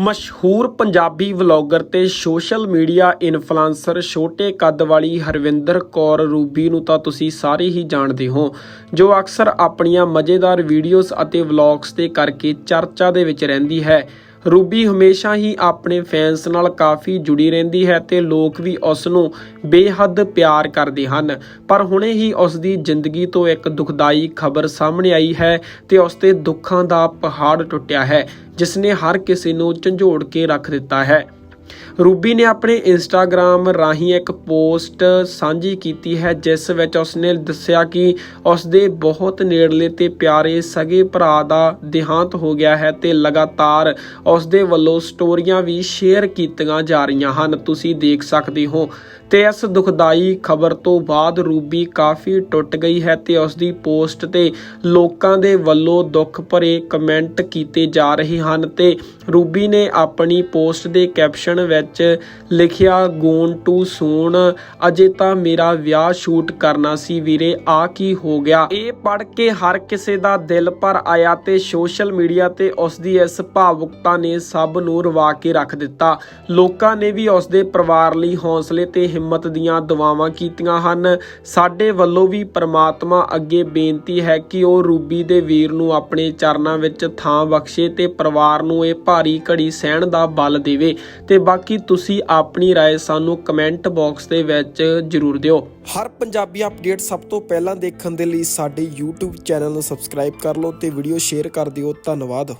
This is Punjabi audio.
ਮਸ਼ਹੂਰ ਪੰਜਾਬੀ ਵਲੌਗਰ ਤੇ ਸੋਸ਼ਲ ਮੀਡੀਆ ਇਨਫਲੂਐਂਸਰ ਛੋਟੇ ਕੱਦ ਵਾਲੀ ਹਰਵਿੰਦਰ ਕੌਰ ਰੂਬੀ ਨੂੰ ਤਾਂ ਤੁਸੀਂ ਸਾਰੇ ਹੀ ਜਾਣਦੇ ਹੋ, ਜੋ ਅਕਸਰ ਆਪਣੀਆਂ ਮਜ਼ੇਦਾਰ ਵੀਡੀਓਜ਼ ਅਤੇ ਵਲੌਗਸ ਦੇ ਕਰਕੇ ਚਰਚਾ ਦੇ ਵਿੱਚ ਰਹਿੰਦੀ ਹੈ। ਰੂਬੀ ਹਮੇਸ਼ਾ ਹੀ ਆਪਣੇ ਫੈਨਸ ਨਾਲ ਕਾਫੀ ਜੁੜੀ ਰਹਿੰਦੀ ਹੈ ਤੇ ਲੋਕ ਵੀ ਉਸ ਨੂੰ ਬੇਹੱਦ ਪਿਆਰ ਕਰਦੇ ਹਨ। ਪਰ ਹੁਣੇ ਹੀ ਉਸ ਦੀ ਜ਼ਿੰਦਗੀ ਤੋਂ ਇੱਕ ਦੁਖਦਾਈ ਖਬਰ ਸਾਹਮਣੇ ਆਈ ਹੈ ਤੇ ਉਸ ਤੇ ਦੁੱਖਾਂ ਦਾ ਪਹਾੜ ਟੁੱਟਿਆ ਹੈ ਜਿਸ ਨੇ ਹਰ ਕਿਸੇ ਨੂੰ ਝੰਜੋੜ ਕੇ ਰੱਖ ਦਿੱਤਾ ਹੈ। ਰੂਬੀ ਨੇ ਆਪਣੇ ਇੰਸਟਾਗ੍ਰam ਰਾਹੀਂ ਇੱਕ ਪੋਸਟ ਸਾਂਝੀ ਕੀਤੀ ਹੈ, ਜਿਸ ਵਿੱਚ ਉਸਨੇ ਦੱਸਿਆ ਕਿ ਉਸਦੇ ਬਹੁਤ ਨੇੜਲੇ ਤੇ ਪਿਆਰੇ ਸਗੇ ਭਰਾ ਦਾ ਦੇਹਾਂਤ ਹੋ ਗਿਆ ਹੈ ਤੇ ਲਗਾਤਾਰ ਉਸਦੇ ਵੱਲੋਂ ਸਟੋਰੀਆਂ ਵੀ ਸ਼ੇਅਰ ਕੀਤੀਆਂ ਜਾ ਰਹੀਆਂ ਹਨ। ਤੁਸੀਂ ਦੇਖ ਸਕਦੇ ਹੋ ਤੇ ਇਸ ਦੁਖਦਾਈ ਖਬਰ ਤੋਂ ਬਾਅਦ ਰੂਬੀ ਕਾਫੀ ਟੁੱਟ ਗਈ ਹੈ ਤੇ ਉਸ ਦੀ ਪੋਸਟ ਤੇ ਲੋਕਾਂ ਦੇ ਵੱਲੋਂ ਦੁੱਖ ਭਰੇ ਕਮੈਂਟ ਕੀਤੇ ਜਾ ਰਹੇ ਹਨ ਤੇ ਰੂਬੀ ਨੇ ਆਪਣੀ ਪੋਸਟ ਦੇ ਕੈਪਸ਼ਨ ਵਿੱਚ ਲਿਖਿਆ ਗੋਨ ਟੂ ਸੂਨ ਅਜੇ ਤਾਂ ਮੇਰਾ ਵਿਆਹ ਸ਼ੂਟ ਕਰਨਾ ਸੀ ਵੀਰੇ, ਆ ਕੀ ਹੋ ਗਿਆ? ਇਹ ਪੜ ਕੇ ਹਰ ਕਿਸੇ ਦਾ ਦਿਲ ਭਰ ਆਇਆ ਤੇ ਸੋਸ਼ਲ ਮੀਡੀਆ ਤੇ ਉਸ ਦੀ ਇਸ ਭਾਵੁਕਤਾ ਨੇ ਸਭ ਨੂੰ ਰਵਾ ਕੇ ਰੱਖ ਦਿੱਤਾ। ਲੋਕਾਂ ਨੇ ਵੀ ਉਸ ਦੇ ਪਰਿਵਾਰ ਲਈ ਹੌਸਲੇ ਤੇ ਹਿੰਮਤ ਦੀਆਂ ਦੁਆਵਾਂ ਕੀਤੀਆਂ ਹਨ। ਸਾਡੇ ਵੱਲੋਂ ਵੀ ਪ੍ਰਮਾਤਮਾ ਅੱਗੇ ਬੇਨਤੀ ਹੈ ਕਿ ਉਹ ਰੂਬੀ ਦੇ ਵੀਰ ਨੂੰ ਆਪਣੇ ਚਰਨਾਂ ਵਿੱਚ ਥਾਂ ਬਖਸ਼ੇ ਤੇ ਪਰਿਵਾਰ ਨੂੰ ਇਹ ਭਾਰੀ ਘੜੀ ਸਹਿਣ ਦਾ ਬਲ ਦੇਵੇ ਤੇ ਬਾਕੀ ਤੁਸੀਂ ਆਪਣੀ رائے ਸਾਨੂੰ ਕਮੈਂਟ ਬਾਕਸ ਦੇ ਵਿੱਚ ਜਰੂਰ ਦਿਓ ਹਰ ਪੰਜਾਬੀ ਅਪਡੇਟ ਸਭ ਤੋਂ ਪਹਿਲਾਂ ਦੇਖਣ ਦੇ ਲਈ ਸਾਡੇ YouTube ਚੈਨਲ ਨੂੰ ਸਬਸਕ੍ਰਾਈਬ ਕਰ ਲਓ ਤੇ ਵੀਡੀਓ ਸ਼ੇਅਰ ਕਰ ਦਿਓ ਧੰਨਵਾਦ